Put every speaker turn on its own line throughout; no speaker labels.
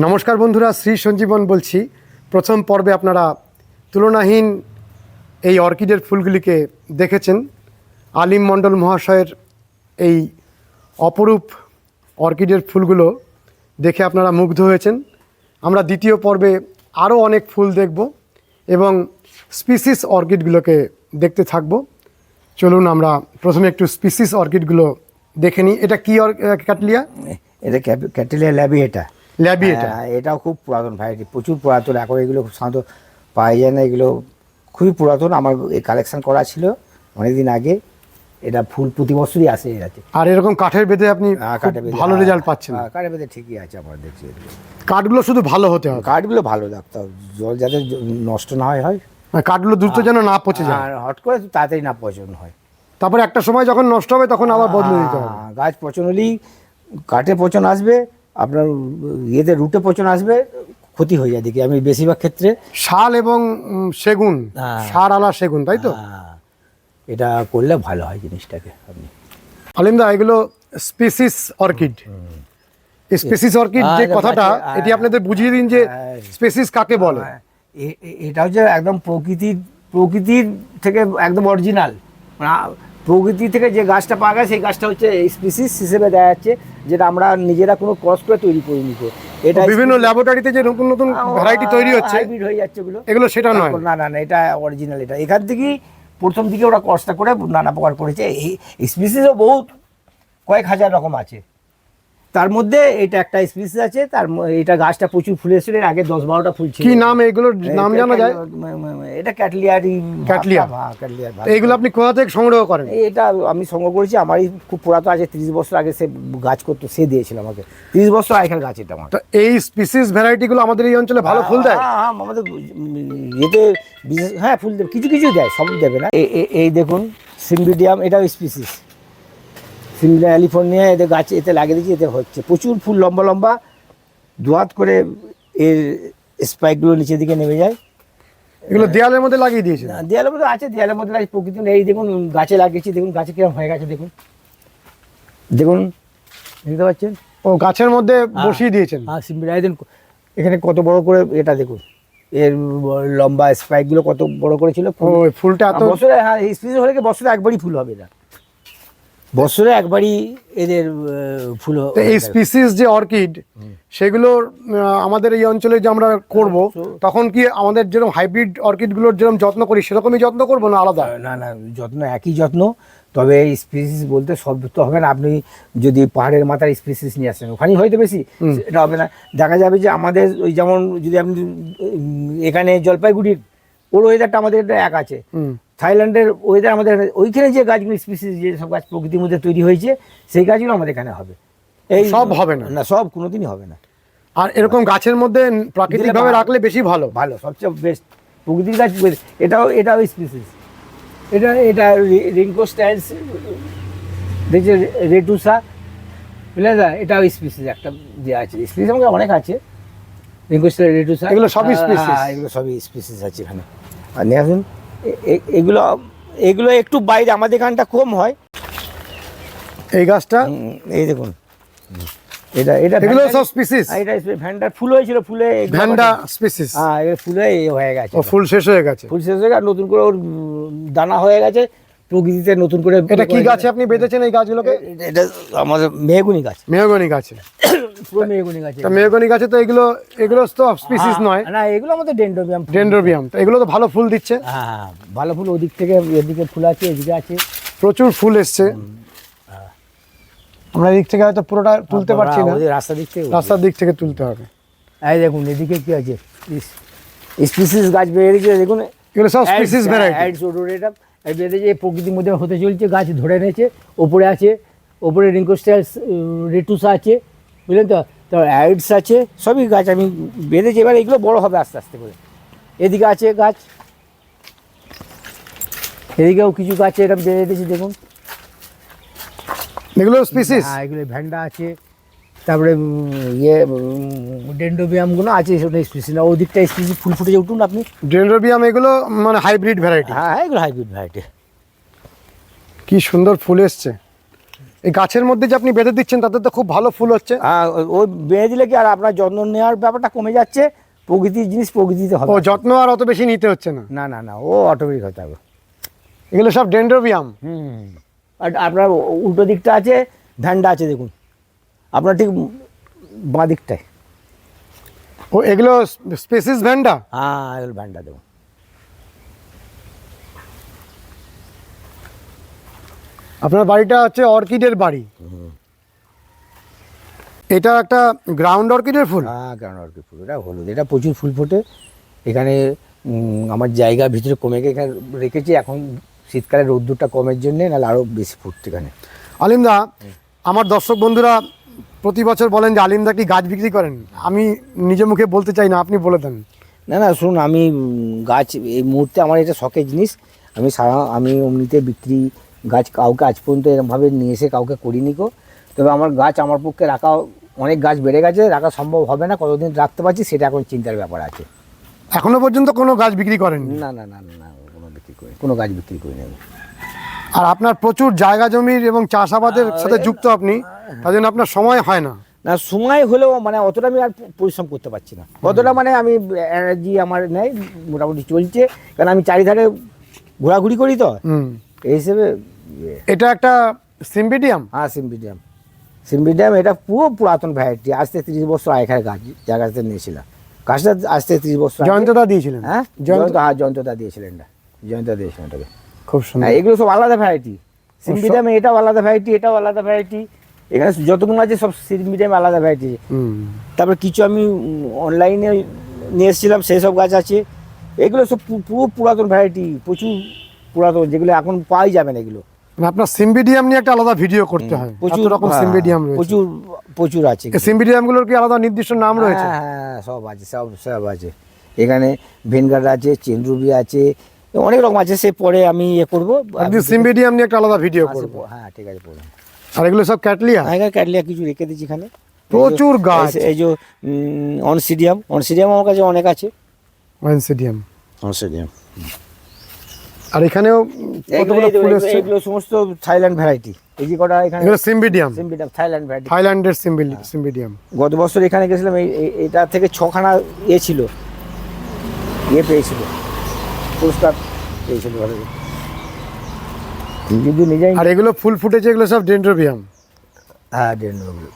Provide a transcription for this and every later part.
নমস্কার বন্ধুরা, শ্রী সঞ্জীবন বলছি। প্রথম পর্বে আপনারা তুলনাহীন এই অর্কিডের ফুলগুলিকে দেখেছেন। আলিম মণ্ডল মহাশয়ের এই অপরূপ অর্কিডের ফুলগুলো দেখে আপনারা মুগ্ধ হয়েছেন। আমরা দ্বিতীয় পর্বে আরও অনেক ফুল দেখব এবং স্পিসিস অর্কিডগুলোকে দেখতে থাকব। চলুন আমরা প্রথমে একটু স্পিসিস অর্কিডগুলো দেখে নিই। এটা কী ক্যাটলিয়া?
এটা ক্যাটলিয়া ল্যাবি এটা
ল্যাবি এটা?
হ্যাঁ, এটাও খুব পুরাতন ভ্যারাইটি প্রচুর পুরাতন এখন এগুলো খুব সাধারণত পাওয়া যায় না এগুলো খুবই পুরাতন আমার এই কালেকশন করা ছিল অনেকদিন আগে এটা ফুল প্রতি বছরই আসে এটাতে
আর এরকম কাঠের বেঁধে আপনি
হ্যাঁ,
ভালো রেজাল্ট পাচ্ছেন।
হ্যাঁ, কাঠে বেঁধে ঠিকই আছে আমার দেখছি
কাঠগুলো শুধু ভালো হতে হবে?
কাঠগুলো ভালো রাখতে হবে জল যাতে নষ্ট না হয় হয়।
কাঠগুলো দ্রুত যেন না পচে যায়।
আর হট করে তাড়াতাড়ি না পচন হয়।
তারপরে একটা সময় যখন নষ্ট হবে তখন আবার বদলে দিতে হবে।
গাছ পচন হলেই কাঠে পচন আসবে আপনার ইয়েতে রুটে পচন আসবে ক্ষতি হয়ে যায় দেখি। আমি বেশিরভাগ ক্ষেত্রে
শাল এবং সেগুন
হ্যাঁ।
সার আলা সেগুন তাই তো?
হ্যাঁ, এটা করলে ভালো হয় জিনিসটাকে আপনি।
আলিমদা এগুলো স্পিসিস অর্কিড স্পেসিস অর্কিড যে কথাটা
আচ্ছা,
এটি আপনাদের বুঝিয়ে দিন যে
হ্যাঁ।
স্পেসিস কাকে বলে।
এটা হচ্ছে একদম প্রকৃতির প্রকৃতির থেকে একদম অরিজিনাল প্রকৃতি থেকে যে গাছটা পাওয়া গেছে সেই গাছটা হচ্ছে স্পিসিস হিসেবে দেখা যাচ্ছে যেটা আমরা নিজেরা কোনো ক্রস করে তৈরি করিনি এটা
বিভিন্ন ল্যাবরেটরিতে যে নতুন নতুন ভ্যারাইটি তৈরি হচ্ছে
হাইব্রিড হয়ে যাচ্ছে ওগুলো।
এগুলো সেটা নয়।
না না না এটা অরিজিনাল এটা এখান থেকেই প্রথম দিকে ওরা ক্রসটা করে নানা প্রকার করেছে। এই স্পিসিসও বহুত কয়েক হাজার রকম আছে। তার মধ্যে এটা একটা স্পিসিস আছে তার এটা গাছটা প্রচুর ফুল এসেছিল এর আগে দশ বারোটা ফুল ছিল।
কি নাম এগুলোর নাম জানা যায়?
এটা ক্যাটলিয়ারি
ক্যাটলিয়া।
হ্যাঁ ক্যাটলিয়ার
তো এইগুলো আপনি কোথা থেকে সংগ্রহ করেন?
এটা আমি সংগ্রহ করেছি আমারই খুব পুরাতন আছে তিরিশ বছর আগে সে গাছ করতো সে দিয়েছিল আমাকে। তিরিশ বছর আগেকার গাছ এটা আমার।
তো এই স্পিসিস ভ্যারাইটিগুলো আমাদের এই অঞ্চলে ভালো ফুল দেয়?
হ্যাঁ, হ্যাঁ, আমাদের ইয়েতে বিশেষ হ্যাঁ ফুল দেবে কিছু কিছু দেয় সব দেবে না। এই দেখুন সিম্বিডিয়াম এটাও স্পিসিস সিম্বিডিয়াম ক্যালিফোর্নিয়া এতে গাছে এতে লাগিয়ে দিয়েছি এতে হচ্ছে। প্রচুর ফুল লম্বা লম্বা দুহাত করে এর স্পাইকগুলো নিচের দিকে নেমে যায়।
এগুলো দেয়ালের মধ্যে লাগিয়ে দিয়েছে?
না, দেয়ালের মধ্যে আছে দেয়ালের মধ্যে আছে প্রকৃতি এই দেখুন গাছে লাগিয়েছি দেখুন গাছে কীরকম হয়ে গেছে দেখুন। দেখুন দেখতে পাচ্ছেন?
ও গাছের মধ্যে বসিয়ে দিয়েছেন?
হ্যাঁ দেখুন এখানে কত বড় করে এটা দেখুন। এর লম্বা স্পাইকগুলো কত বড় করে ছিল
ফুলটা এত
বছরে হ্যাঁ স্পিসিস হলে কি বছরে একবারই ফুল হবে না? বছরে একবারই এদের ফুল
এই স্পিসিস যে অর্কিড সেগুলোর আমাদের এই অঞ্চলে যে আমরা করব তখন কি আমাদের যেরকম হাইব্রিড অর্কিডগুলোর যেরকম যত্ন করি সেরকমই যত্ন করব না আলাদা?
না না যত্ন একই যত্ন। তবে এই স্পিসিস বলতে সব তো হবে না। আপনি যদি পাহাড়ের মাথার স্পিসিস নিয়ে আসেন ওখানেই হয়তো বেশি এটা হবে না। দেখা যাবে যে আমাদের ওই যেমন যদি আপনি এখানে জলপাইগুড়ির ওর ওয়েদারটা আমাদের এক আছে। থাইল্যান্ডের ওয়েদার আমাদের এখানে- ওইখানে যে গাছগুলো স্পিসিস যে সব গাছ প্রকৃতির মধ্যে তৈরি হয়েছে সেই গাছগুলো আমাদের এখানে হবে। এই
সব হবে না।
না সব কোনোদিনই হবে না।
আর এরকম গাছের মধ্যে প্রাকৃতিকভাবে রাখলে বেশি ভালো।
ভালো সবচেয়ে বেস্ট প্রকৃতির গাছ। এটাও এটাও স্পিসিস এটা এটা রিঙ্কো স্ট্যান্স দেখছে রেটুসা। বুঝলেন না এটাও স্পিসিস একটা যে আছে। স্পিসিস আমাদের অনেক আছে। রিঙ্কো রেটুসা।
এগুলো সবই species?
এগুলো সবই স্পিসিস আছে এখানে। আর নিয়ে আসুন। এগুলো এগুলো একটু বাইরে আমাদের এখানটা কম হয়।
এই গাছটা?
এই দেখুন। এটা এটা
এগুলো সব স্পিসিস
হ্যাঁ, এটা ভ্যান্ডার ফুল হয়েছিল ফুলে
ভ্যান্ডা স্পিসিস
হ্যাঁ ফুলে হয়ে গেছে।
ফুল শেষ হয়ে গেছে।
ফুল শেষ হয়ে গেছে নতুন করে ওর দানা হয়ে গেছে। প্রকৃতিতে নতুন করে
এটা কি গাছে আপনি বেঁধেছেন এই গাছগুলোকে?
এটা- আমাদের মেহগুনি গাছ।
মেহগনি গাছে।
পুরো মেহগুনি গাছ।
মেহগনি গাছে তো এগুলো এগুলো তো স্পিসিস নয়।
না এগুলো আমাদের ডেন্ড্রোবিয়াম
ডেন্ড্রোবিয়াম। তো এগুলো তো ভালো ফুল দিচ্ছে।
হ্যাঁ ভালো ফুল ওদিক থেকে এদিকে ফুল আছে এদিকে আছে।
প্রচুর ফুল এসছে। আমরা এদিক থেকে হয়তো পুরোটা তুলতে পারছি না।
ওদের রাস্তা দিক থেকে
রাস্তার দিক থেকে তুলতে হবে।
এই দেখুন এদিকে কি আছে? স্পিসিস গাছ বেরিয়ে গেছে দেখুন।
এগুলো সব স্পিসিস ভ্যারাইটি
এই বেঁধেছে প্রকৃতির মধ্যে হতে চলছে গাছ ধরে নিয়েছে ওপরে আছে ওপরে রিঙ্কোস্টাইলস রেটুস আছে বুঝলেন তো? তো অ্যাডস আছে সবই গাছ আমি বেঁধেছি এবার এগুলো বড় হবে আস্তে আস্তে করে। এদিকে আছে গাছ এদিকেও কিছু গাছ এরকম বেঁধে দিয়েছি দেখুন।
এগুলো স্পিসিস
হ্যাঁ এগুলো ভ্যান্ডা আছে। তারপরে ইয়ে ডেন্ডোবিয়ামগুলো আছে সেটা স্পেসি না ওদিকটা স্পেসি ফুল ফুটে উঠুন আপনি।
ডেন্ড্রোবিয়াম এগুলো মানে হাইব্রিড ভ্যারাইটি
হ্যাঁ এগুলো হাইব্রিড ভ্যারাইটি
কি সুন্দর ফুল এসছে। এই গাছের মধ্যে যে আপনি বেঁধে দিচ্ছেন তাতে তো খুব ভালো ফুল হচ্ছে।
হ্যাঁ ওই বেঁধে দিলে কি আর আপনার যত্ন নেওয়ার ব্যাপারটা কমে যাচ্ছে? প্রকৃতির জিনিস প্রকৃতিতে হবে।
ও যত্ন আর অত বেশি নিতে হচ্ছে না।
না না না ও অটোমেটিক হতে হবে।
এগুলো সব ডেন্ড্রোবিয়াম।
হুম আর আপনার উল্টো দিকটা আছে ভ্যান্ডা আছে দেখুন। আপনার ঠিক বাঁ দিকটায়
ও এগুলো স্পেসিস ভ্যান্ডা
হ্যাঁ এগুলো ভ্যান্ডা দেখুন।
আপনার বাড়িটা হচ্ছে অর্কিডের বাড়ি। এটা একটা গ্রাউন্ড অর্কিডের ফুল?
হ্যাঁ গ্রাউন্ড অর্কিড ফুল। এটা হলুদ। এটা প্রচুর ফুল ফোটে। এখানে আমার জায়গা ভিতরে কমে গিয়ে এখানে রেখেছি। এখন শীতকালে রোদ্দুরটা কমের জন্যে নাহলে আরও বেশি ফুটছে এখানে।
আলিমদা আমার দর্শক বন্ধুরা প্রতি বছর বলেন যে আলিমদা কি গাছ বিক্রি করেন? আমি নিজে মুখে বলতে চাই না আপনি বলে দেন।
না না শুনুন আমি গাছ এই মুহূর্তে আমার এটা শখের জিনিস। আমি সারা আমি অমনিতে বিক্রি গাছ কাউকে আজ পর্যন্ত এরকমভাবে নিয়ে এসে কাউকে করিনি কো তবে আমার গাছ আমার পক্ষে রাখা অনেক গাছ বেড়ে গেছে রাখা সম্ভব হবে না কতদিন রাখতে পারছি সেটা এখন চিন্তার ব্যাপার আছে।
এখনও পর্যন্ত কোনো গাছ বিক্রি করেন
না না না না কোনো বিক্রি করি কোনো গাছ বিক্রি করি না।
আর আপনার প্রচুর জায়গা জমির এবং চাষাবাদের সাথে যুক্ত আপনি তার জন্য আপনার সময় হয় না।
না সময় হলেও মানে অতটা আমি আর পরিশ্রম করতে পারছি না। অতটা মানে আমি এনার্জি আমার নেই মোটামুটি চলছে। কারণ আমি চারিধারে ঘোরাঘুরি করি তো। এই হিসেবে ইয়ে,
এটা একটা সিম্বিডিয়াম?
হ্যাঁ সিম্বিডিয়াম। সিম্বিডিয়াম এটা পুরো পুরাতন ভ্যারাইটি আজ থেকে তিরিশ বছর আগেকার গাছ থেকে নিয়েছিলাম। গাছটা আজ থেকে তিরিশ বছর
জয়ন্তদা দিয়েছিলেন।
হ্যাঁ?
জয়ন্ত
হ্যাঁ জয়ন্তদা দিয়েছিলেন এটা। জয়ন্তদা দিয়েছিলেন এটাকে।
খুব সুন্দর।
হ্যাঁ এগুলো সব আলাদা ভ্যারাইটি সিম্বিডিয়ামে এটাও আলাদা ভ্যারাইটি এটাও আলাদা ভ্যারাইটি এখানে যতগুলো আছে সব সিম্বিডিয়ামে আলাদা ভ্যারাইটি
হুম।
তারপর কিছু আমি অনলাইনে নিয়ে এসেছিলাম সেই সব গাছ আছে। এগুলো সব পুরো পুরাতন ভ্যারাইটি প্রচুর পুরাতন যেগুলো এখন পাওয়াই যাবে না এগুলো।
মানে আপনার সিম্বিডিয়াম নিয়ে একটা আলাদা ভিডিও করতে হয়। প্রচুর রকম
হ্যাঁ,
সিম্বিডিয়াম রয়েছে।
প্রচুর প্রচুর আছে
সিম্বিডিয়ামগুলোর কি আলাদা নির্দিষ্ট নাম রয়েছে?
হ্যাঁ হ্যাঁ সব আছে সব সব আছে। এখানে ভেনগার্ড আছে চেনরুবি আছে অনেক রকম আছে সে পরে আমি ইয়ে করব।
সিম্বিডিয়াম নিয়ে একটা আলাদা ভিডিও
হ্যাঁ,
করব।
হ্যাঁ ঠিক আছে পড়ুন।
আর এগুলো সব ক্যাটলিয়া?
আগেকার ক্যাটলিয়া কিছু রেখে দিচ্ছি এখানে।
প্রচুর গাছ।
এই যে- অনসিডিয়াম অনসিডিয়াম আমার কাছে অনেক আছে।
ওয়েন্সিডিয়াম
অনসিডিয়াম
আর এখানেও কতগুলো ফুল এসছে?
এগুলো সমস্ত থাইল্যান্ড ভ্যারাইটি এই যে কটা এখানে
এগুলো সিম্বিডিয়াম
সিম্বিডিয়াম থাইল্যান্ড ভ্যারাইটি
থাইল্যান্ডের সিম্বিডিয়াম
গত বছর এখানে গেছিলাম এই এটা থেকে ছখানা ইয়ে ছিল। ইয়ে পেয়েছিল। পুরস্কার যদি নিজে
আর এগুলো ফুল ফুটেছে এগুলো সব ডেন্ড্রোবিয়াম।
হ্যাঁ ডেন্ড্রোবিয়াম।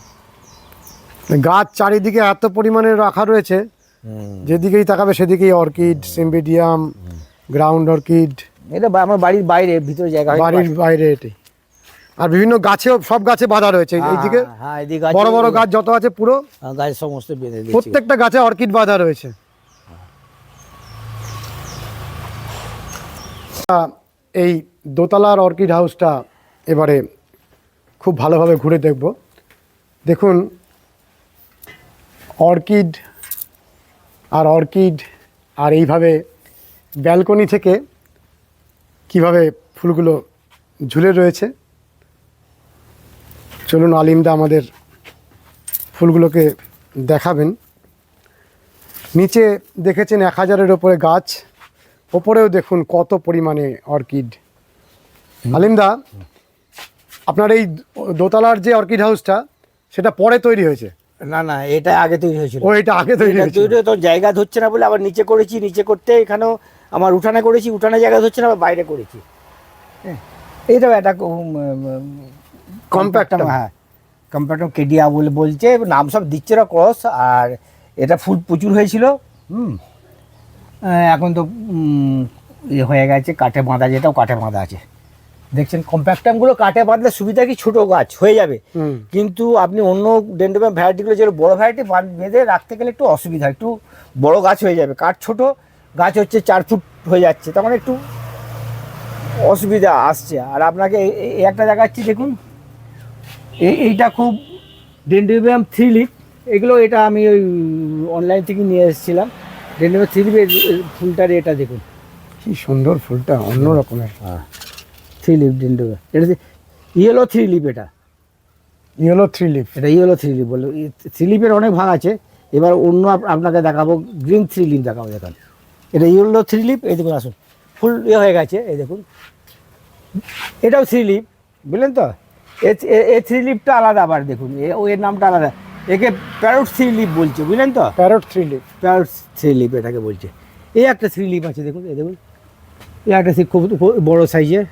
গাছ চারিদিকে এত পরিমাণে রাখা রয়েছে যেদিকেই তাকাবে সেদিকেই অর্কিড সিম্বিডিয়াম গ্রাউন্ড অর্কিড।
এটা আমার বাড়ির বাইরে ভিতরে জায়গা
বাড়ির বাইরে এটি। আর বিভিন্ন গাছেও সব গাছে বাঁধা রয়েছে
হ্যাঁ,
এইদিকে
হ্যাঁ এদিকে
বড় বড় গাছ যত আছে পুরো
হ্যাঁ, গাছ সমস্ত বেঁধে
প্রত্যেকটা গাছে অর্কিড বাঁধা রয়েছে। এই দোতলার অর্কিড হাউসটা এবারে খুব ভালোভাবে ঘুরে দেখব। দেখুন, অর্কিড আর অর্কিড আর এইভাবে ব্যালকনি থেকে কীভাবে ফুলগুলো ঝুলে রয়েছে। চলুন আলিমদা আমাদের ফুলগুলোকে দেখাবেন। নিচে দেখেছেন এক হাজারের ওপরে গাছ। ওপরেও দেখুন কত পরিমাণে অর্কিড। আলিমদা আপনার এই দোতলার যে অর্কিড হাউসটা সেটা পরে তৈরি হয়েছে?
না না এটা আগে তৈরি হয়েছিল।
ও এটা আগে তৈরি হয়েছে
তৈরি তো জায়গা ধরছে না বলে আবার নিচে করেছি নিচে করতে এখানেও আমার উঠানে করেছি উঠানে জায়গা ধরছে না আবার বাইরে করেছি। হ্যাঁ এইটাও একটা
Compactum।
হ্যাঁ। কম্প্যাক্টম কেডিয়া বলে বলছে নাম সব দিচ্ছে না ক্রস আর এটা ফুল প্রচুর হয়েছিল। হুম। এখন তো ইয়ে হয়ে গেছে কাঠে বাঁধা যেটাও কাঠে বাঁধা আছে। দেখছেন কম্প্যাক্টামগুলো কাঠে বাঁধলে সুবিধা কি? ছোটো গাছ হয়ে যাবে। কিন্তু আপনি অন্য ডেন্ডোবিয়াম ভ্যারাইটিগুলো যেগুলো বড় ভ্যারাইটি বেঁধে রাখতে গেলে একটু অসুবিধা একটু বড় গাছ হয়ে যাবে। কাঠ ছোট গাছ হচ্ছে চার ফুট হয়ে যাচ্ছে তখন একটু অসুবিধা আসছে। আর আপনাকে একটা দেখাচ্ছি দেখুন। এই এইটা খুব ডেন্ডোবিয়াম থ্রি লিপ এগুলো এটা আমি ওই অনলাইন থেকে নিয়ে এসেছিলাম। ডেন্ডোবিয়াম থ্রি লিপের ফুলটার এটা দেখুন।
কি সুন্দর ফুলটা অন্য রকমের।
হ্যাঁ। থ্রি লিপ ডেন্ডোবিয়াম এটা ইয়েলো থ্রি লিপ এটা।
ইয়েলো থ্রি লিফ
এটা ইয়েলো থ্রি লিপ বলে থ্রি লিপের অনেক ভাগ আছে। এবার অন্য আপ- আপনাকে দেখাবো গ্রিন থ্রি লিপ দেখাবো দেখান এটা ইয়েলো থ্রি লিপ এই দেখুন আসুন। ফুল ইয়ে হয়ে গেছে এই দেখুন। এটাও থ্রি লিপ বুঝলেন তো? এ- থ্রি লিপটা আলাদা আবার দেখুন। এ ও এর নামটা আলাদা। একে প্যারট থ্রি লিপ বলছে বুঝলেন তো?
Parrot three lip
parrot three lip এটাকে বলছে। এই একটা থ্রি লিপ আছে দেখুন এই দেখুন। এই একটা খুব বড় সাইজের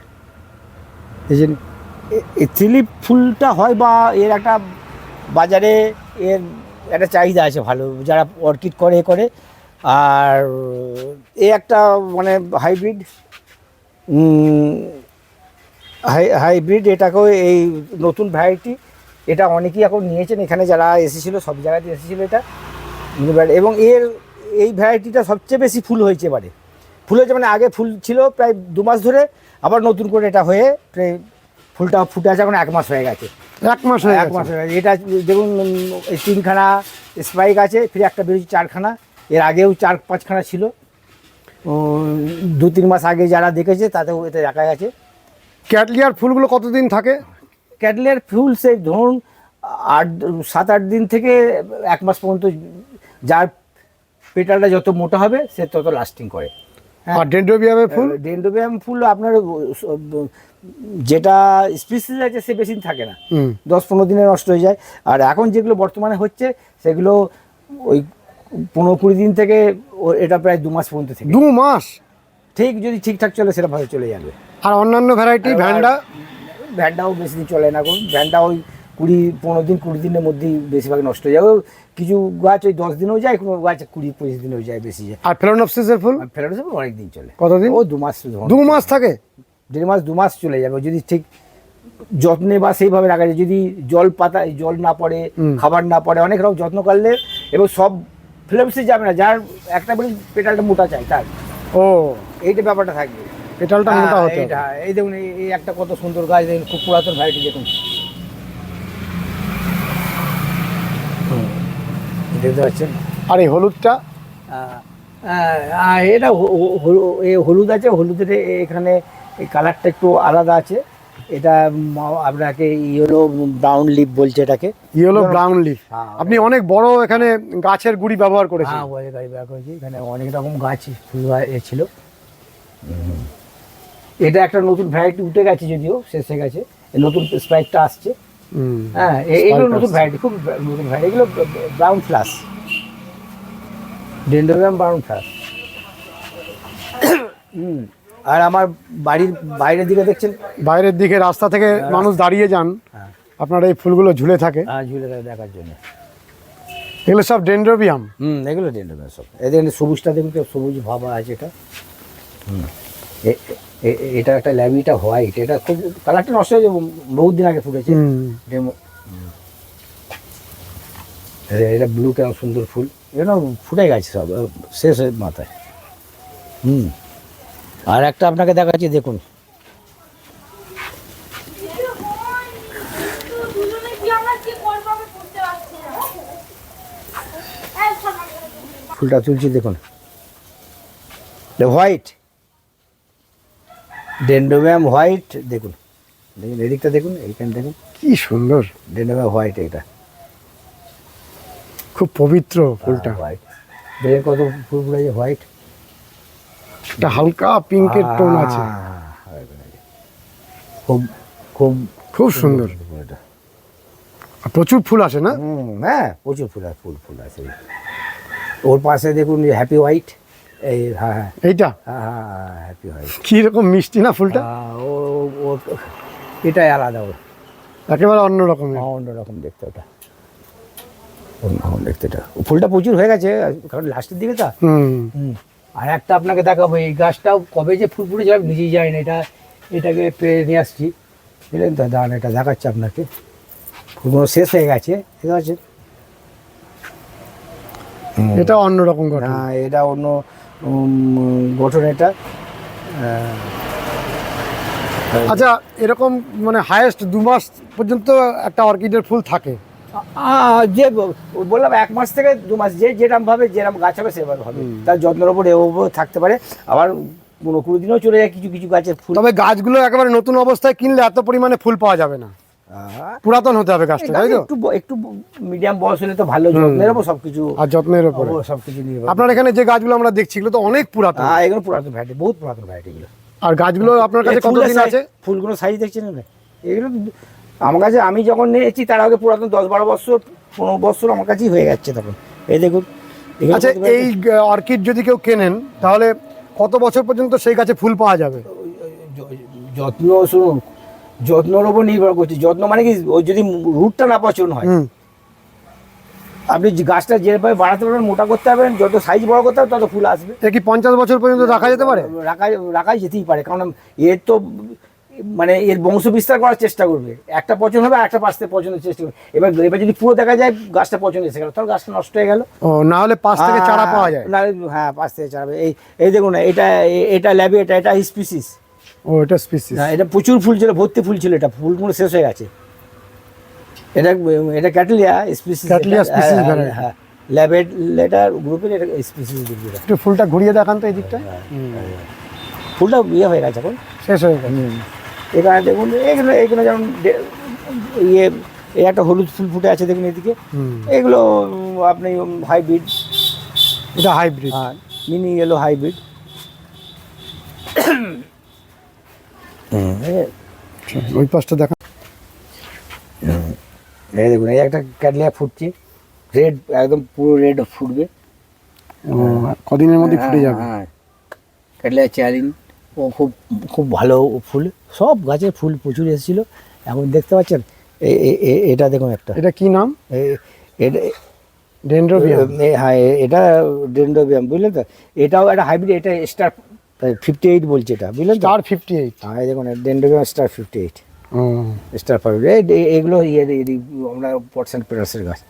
এই যে এই থ্রি লিপ ফুলটা হয় বা এর একটা বাজারে এর একটা চাহিদা আছে ভালো যারা অর্কিড করে করে। আর এ একটা মানে হাইব্রিড হাই হাইব্রিড এটাকেও এই নতুন ভ্যারাইটি এটা অনেকেই এখন নিয়েছেন এখানে যারা এসেছিল সব জায়গাতে এসেছিল এটা। এবং এর এই ভ্যারাইটিটা সবচেয়ে বেশি ফুল হয়েছে এবারে। ফুল হয়েছে মানে আগে ফুল ছিল প্রায় দু মাস ধরে আবার নতুন করে এটা হয়ে প্রায় ফুলটা ফুটে আছে এখন এক মাস হয়ে গেছে।
এক মাস হয়ে
এক মাস হয়ে গেছে। এটা দেখুন এই তিনখানা স্পাইক আছে ফিরে একটা বেরোচ্ছে চারখানা। এর আগেও চার পাঁচখানা ছিল। দু তিন মাস আগে যারা দেখেছে তাতেও এতে দেখা গেছে।
ক্যাটলিয়ার ফুলগুলো কতদিন থাকে?
ক্যাটলের ফুল সেই ধরুন আট সাত আট দিন থেকে এক মাস পর্যন্ত যার পেটালটা যত মোটা হবে সে তত লাস্টিং করে। হ্যাঁ।
আর ডেন্ড্রোবিয়ামের ফুল?
ডেন্ডোবিয়াম ফুল আপনার যেটা স্পিসিস আছে সে বেশি থাকে না। দশ পনেরো দিনে নষ্ট হয়ে যায়। আর এখন যেগুলো বর্তমানে হচ্ছে সেগুলো ওই পনেরো কুড়ি দিন থেকে এটা প্রায় দু মাস পর্যন্ত থেকে।
দু মাস?
ঠিক যদি ঠিকঠাক চলে সেটা ভালো চলে যাবে।
আর অন্যান্য ভ্যারাইটি ভ্যান্ডা?
ভ্যানটাও বেশি দিন চলে না কোন ভ্যানটা ওই কুড়ি পনেরো দিন কুড়ি দিনের মধ্যেই বেশিরভাগ নষ্ট হয়ে যায় কিছু গাছ ওই দশ দিনেও যায় কোনো গাছ কুড়ি পঁচিশ দিনেও যায় বেশি যায়।
আর ফেলোনপসিসের ফুল?
যাবে অনেক দিন চলে।
কতদিন?
ও দু মাস।
দু মাস থাকে?
দেড় মাস দু মাস চলে যাবে। যদি ঠিক যত্নে বা সেইভাবে রাখা যায় যদি জল পাতা জল না পড়ে খাবার না পড়ে অনেক রকম যত্ন করলে এবং সব ফিলাপসে যাবে না যার একটা বেশি পেটালটা মোটা চাই তার।
ও।
এইটা ব্যাপারটা থাকবে।
পেটালটা মোটা
হ্যাঁ,
হতে
এইটা, এই দেখুন এই- একটা কত সুন্দর গাছ দেখুন খুব পুরাতন ভ্যারাইটি দেখুন। দেখতে পাচ্ছেন?
আর এই হলুদটা?
এটা হলুদ আছে হলুদের এখানে এই কালারটা একটু আলাদা আছে। এটা আপনাকে ইয়েলো ব্রাউন লিপ বলছে এটাকে।
ইয়েলো ব্রাউন লিফ
হ্যাঁ,
আপনি অনেক বড় এখানে গাছের গুড়ি ব্যবহার করেছেন।
হ্যাঁ গাড়ি বের করেছি। এখানে অনেক রকম গাছ ফুল ছিল। এটা একটা নতুন ভ্যারাইটি উঠে গেছে যদিও শেষ হয়ে গেছে। এই নতুন স্প্রাইটটা আসছে। হ্যাঁ এ- এগুলো নতুন ভ্যারাইটি খুব নতুন ভ্যারাইটি এগুলো brown flush dendrobium brown flush হুম। আর আমার বাড়ির বাইরের দিকে দেখছেন?
বাইরের দিকে রাস্তা থেকে মানুষ দাঁড়িয়ে যান।
হ্যাঁ।
আপনার এই ফুলগুলো ঝুলে থাকে।
আর ঝুলে থাকে দেখার জন্য।
এগুলো সব ডেন্ড্রোবিয়াম
হুম এগুলো ডেন্ডোগ্রাম সব। এদের সবুজটা দেখুন সবুজ ভাবা আছে এটা। হুম। এটা একটা ল্যাবিটা হোয়াইট এটা খুব কালারটা নষ্ট হয়ে যাবে বহুত দিন আগে ফুটেছে। এটা- ব্লু কেন সুন্দর ফুল এটা ফুটে গেছে সব শেষ হয়ে মাথায়। হুম। আর একটা আপনাকে দেখাচ্ছি দেখুন। ফুলটা তুলছি দেখুন। হোয়াইট। ডেন্ডোব্যাম হোয়াইট দেখুন। দেখুন এদিকটা দেখুন এইখানে দেখুন
কি সুন্দর
ডেন্ডোম্যাম হোয়াইট এটা।
খুব পবিত্র ফুলটা।
হোয়াইট দেখেন কত ফুল ফুটেছে হোয়াইট
একটা হালকা পিঙ্কের টোন আছে।
খুব খুব
খুব সুন্দর।
এটা।
প্রচুর ফুল আসে না?
হ্যাঁ প্রচুর ফুল আছে ফুল ফুল আছে। ওর পাশে দেখুন হ্যাপি হোয়াইট এই হ্যাঁ হ্যাঁ।
এইটা?
হ্যাঁ হ্যাঁ হ্যাপি হোয়াইট
কি রকম মিষ্টি না ফুলটা?
ও ও এটাই আলাদা ওর।
একেবারে অন্য রকমের।
অন্যরকম দেখতে ওটা। অন্যরকম দেখতে এটা ফুলটা প্রচুর হয়ে গেছে কারণ লাস্টের দিকে তো।
হুম।
হুম। আর একটা আপনাকে দেখাবো এই গাছটাও কবে যে ফুল ফুটে যাবে নিজেই যায় না। এটা এটাকে পেয়ে নিয়ে আসছি। বুঝলেন তো দাঁড়ান এটা দেখাচ্ছে আপনাকে। ফুলগুলো শেষ হয়ে গেছে ঠিক আছে?
এটা অন্য রকম ঘটনা
না এটা অন্য গঠন এটা। আহ,
আচ্ছা এরকম মানে হায়েস্ট দু মাস পর্যন্ত একটা অর্কিডের ফুল থাকে।
যে বললাম এক মাস থেকে দু মাস যে যেরকম ভাবে যেরকম গাছ হবে সেভাবে হবে। তার যত্নের ওপর এভাবে থাকতে পারে। আবার কোনো কুড়ি দিনও চলে যায় কিছু কিছু গাছের ফুল।
তবে গাছগুলো একেবারে নতুন অবস্থায় কিনলে এত পরিমাণে ফুল পাওয়া যাবে না। পুরাতন হতে হবে গাছটা তাই তো?
একটু একটু মিডিয়াম বয়স হলে তো ভালো যত্নের ওপর সবকিছু।
আর যত্নের উপরে
সবকিছু নিয়ে
আপনার এখানে যে গাছগুলো আমরা দেখছি এগুলো তো অনেক পুরাতন।
হ্যাঁ এগুলো পুরাতন ভ্যারাইটি বহুত পুরাতন ভ্যারাইটি গুলো
আর গাছগুলো আপনার কাছে কতদিন আছে?
ফুলগুলো সাইজ দেখছেন না? এগুলো আমার কাছে আমি যখন নিয়েছি তার আগে পুরাতন দশ বারো বছর পনেরো বছর আমার কাছেই হয়ে যাচ্ছে তখন। এই দেখুন
আচ্ছা এই অর্কিড যদি কেউ কেনেন তাহলে কত বছর পর্যন্ত সেই গাছে ফুল পাওয়া যাবে?
যত্ন শুনুন যত্নর উপর নির্ভর করছে। যত্ন মানে কি? ওই যদি রুটটা না পচন হয় আপনি যে গাছটা যেভাবে বাড়াতে পারবেন মোটা করতে পারবেন যত সাইজ বড় করতে হবে তত ফুল আসবে।
এ কি পঞ্চাশ বছর পর্যন্ত রাখা যেতে পারে?
রাখা রাখাই যেতেই পারে কারণ এর তো মানে এর বংশ বিস্তার করার চেষ্টা করবে। একটা পচন হবে একটা পাশতে পচনের চেষ্টা করবে। এবার এবার যদি পুরো দেখা যায় গাছটা পচন এসে গেল তখন গাছটা নষ্ট হয়ে গেল।
না হলে পাঁচ থেকে চারা পাওয়া যায়।
না হ্যাঁ পাঁচ থেকে চারা এই এই দেখুন না, এটা এটা ল্যাবে এটা এটা স্পিসিস
ও এটা স্পিসিস
না এটা প্রচুর ফুল ছিল ভর্তি ফুল ছিল এটা ফুলগুলো শেষ হয়ে গেছে। এটা এটা ক্যাটলিয়া স্পিসিস
species variety।
হ্যাঁ ল্যাবেট লেটার গ্রুপের এটা স্পিসিস গ্রুপের
একটু ফুলটা ঘুরিয়ে দেখান তো এই দিকটা
ফুলটা ইয়ে হয়ে গেছে এখন।
শেষ হয়ে গেছে।
এখানে দেখুন এগুলো এগুলো যেমন ইয়ে এই একটা হলুদ ফুল ফুটে আছে দেখুন এদিকে। এগুলো আপনি হাইব্রিড
এটা হাইব্রিড
হ্যাঁ মিনি ইয়েলো হাইব্রিড
ওই পাশটা দেখা
এই দেখুন এই একটা ক্যাটলিয়া ফুটছে। রেড একদম পুরো রেড ফুটবে।
কদিনের মধ্যে ফুটে যাবে?
হ্যাঁ ক্যাটলিয়া চ্যালিন ও খুব খুব ভালো ফুল। সব গাছে ফুল প্রচুর এসেছিল। এখন দেখতে পাচ্ছেন এটা দেখুন একটা।
এটা কি নাম?
এ- এটা
ডেন্ড্রোবিয়াম
হ্যাঁ এটা ডেন্ডোবিয়াম বুঝলেন তো? এটাও একটা হাইব্রিড এটা স্টার ফিফটি এইট বলছে এটা বুঝলেন
স্টার ফিফটি এইট
হ্যাঁ এই দেখুন dendrobium star fifty eight star five এগুলো ইয়ে আমরা পার্সেন্ট পেরাসের গাছ।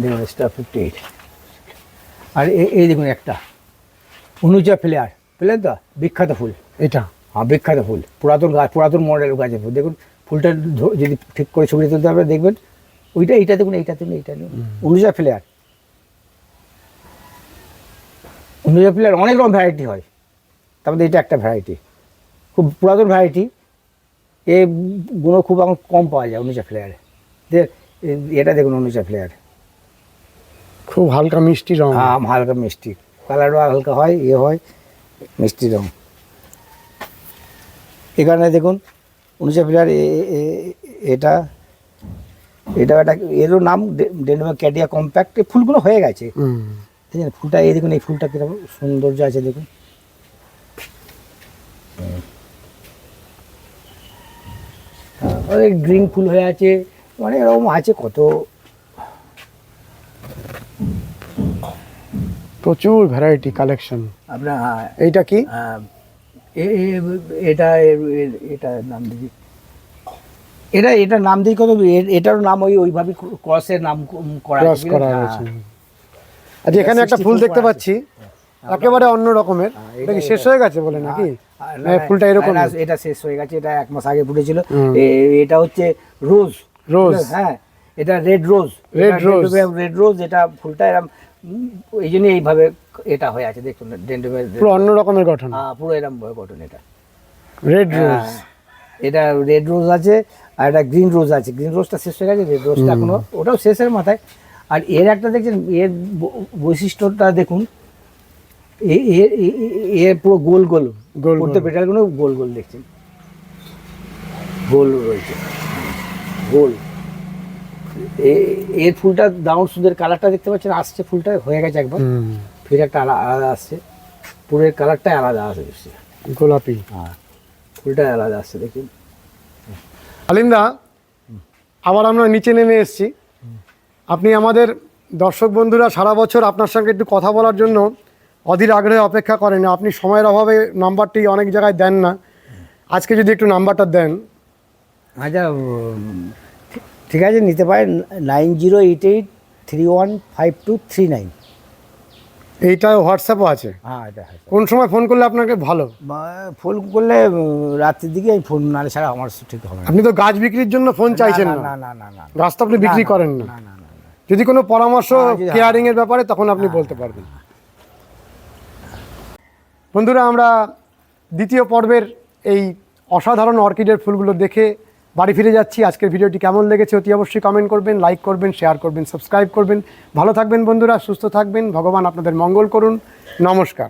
দেখুন স্টার ফিফটি এইট আর এই দেখুন একটা। অনুজা ফ্লেয়ার বুঝলেন তো? বিখ্যাত ফুল।
এটা।
হ্যাঁ বিখ্যাত ফুল। পুরাতন গাছ পুরাতন মডেল গাছের ফুল দেখুন ফুলটা যদি ঠিক করে ছবি তুলতে হবে দেখবেন ওইটা এইটা দেখুন এইটা দেখুন এইটা অনুজা ফ্লেয়ার অনুজা ফ্লেয়ার অনেক রকম ভ্যারাইটি হয়। তার মধ্যে এটা একটা ভ্যারাইটি খুব পুরাতন ভ্যারাইটি এ গুলো খুব এখন কম পাওয়া যায় অনুজা ফ্লেয়ারে এটা দেখুন অনুজা ফ্লেয়ার
খুব হালকা মিষ্টি রং।
আম হালকা মিষ্টি। কালারও হালকা হয় ইয়ে হয় মিষ্টি রং। এখানে দেখুন উনিশে ফিলার এটা এটা একটা এরও নাম ডেনমা ক্যাডিয়া কম্প্যাক্ট এই ফুলগুলো হয়ে গেছে।
হুম।
দেখছেন ফুলটা এই দেখুন এই ফুলটা কীরকম সৌন্দর্য আছে দেখুন। অনেক গ্রিন ফুল হয়ে আছে অনেক এরকম আছে কত?
প্রচুর ভ্যারাইটি কালেকশন
আপনার হ্যাঁ,
এইটা কি?
এ- এটা এটা নাম দিদি এটা এটা নাম দিই কত? এটারও নাম ওই ওইভাবে ক্রসের নাম করা
ক্রস
আছে,
করা? হয়েছে।
হ্যাঁ।
আচ্ছা এখানে একটা ফুল দেখতে পাচ্ছি। একেবারে অন্য রকমের।
হ্যাঁ,
এটা কি শেষ হয়ে গেছে বলে নাকি? ফুলটা এরকম
এটা শেষ হয়ে গেছে এটা এক মাস আগে ফুটেছিল এটা হচ্ছে রোজ
রোজ।
হ্যাঁ এটা red rose
Red rose।
Red rose এটা ফুলটা এরকম এই জন্য এইভাবে এটা হয়ে আছে দেখুন ডেন্ডোমের
পুরো অন্য রকমের গঠন হ্যাঁ
পুরো এরকম গঠন এটা
রেড রোজ
হ্যাঁ, এটা রেড রোজ আছে আর একটা গ্রিন রোজ আছে গ্রিন রোজটা শেষ হয়ে গেছে রেড রোজটা এখনও ওটাও শেষের মাথায় আর এর একটা দেখছেন এর বৈশিষ্ট্যটা দেখুন এ- এ- এ- এ- এর পুরো গোল গোল
গোল গোল।
পেটালগুলো গোল গোল দেখছেন গোল রয়েছে। গোল। এর ফুলটা দাউন সুদের কালারটা দেখতে পাচ্ছেন আসছে ফুলটা হয়ে গেছে একবার। ফির একটা আলা- আলাদা আসছে। পুরের কালারটাই আলাদা আসছে
গোলাপি।
হ্যাঁ ফুলটাই আলাদা আসছে দেখুন।
আলিমদা আবার আমরা নিচে নেমে এসেছি। আপনি আমাদের দর্শক বন্ধুরা সারা বছর আপনার সঙ্গে একটু কথা বলার জন্য অধীর আগ্রহে অপেক্ষা করেন। আপনি সময়ের অভাবে নাম্বারটি অনেক জায়গায় দেন না। আজকে যদি একটু নাম্বারটা দেন।
আচ্ছা ঠিক- আছে নিতে পারেন। Nine zero eight eight three one five two three nine.
এইটা হোয়াটসঅ্যাপও আছে।
হ্যাঁ এটা হ্যাঁ
কোন সময় ফোন করলে আপনাকে ভালো?
ফোন করলে রাত্রির দিকে আমি ফোন নালে ছাড়া আমার ঠিক হবে
আপনি তো গাছ বিক্রির জন্য ফোন চাইছেন
না
না।
না না না না।
গাছ তো আপনি বিক্রি করেন না
না। না না না।
যদি কোনো পরামর্শ
হ্যাঁ,
কেয়ারিং এর ব্যাপারে তখন আপনি বলতে পারবেন। বন্ধুরা, আমরা দ্বিতীয় পর্বের এই অসাধারণ অর্কিডের ফুলগুলো দেখে বাড়ি ফিরে যাচ্ছি। আজকের ভিডিওটি কেমন লেগেছে অতি অবশ্যই কমেন্ট করবেন লাইক করবেন শেয়ার করবেন সাবস্ক্রাইব করবেন। ভালো থাকবেন বন্ধুরা, সুস্থ থাকবেন। ভগবান আপনাদের মঙ্গল করুন। নমস্কার।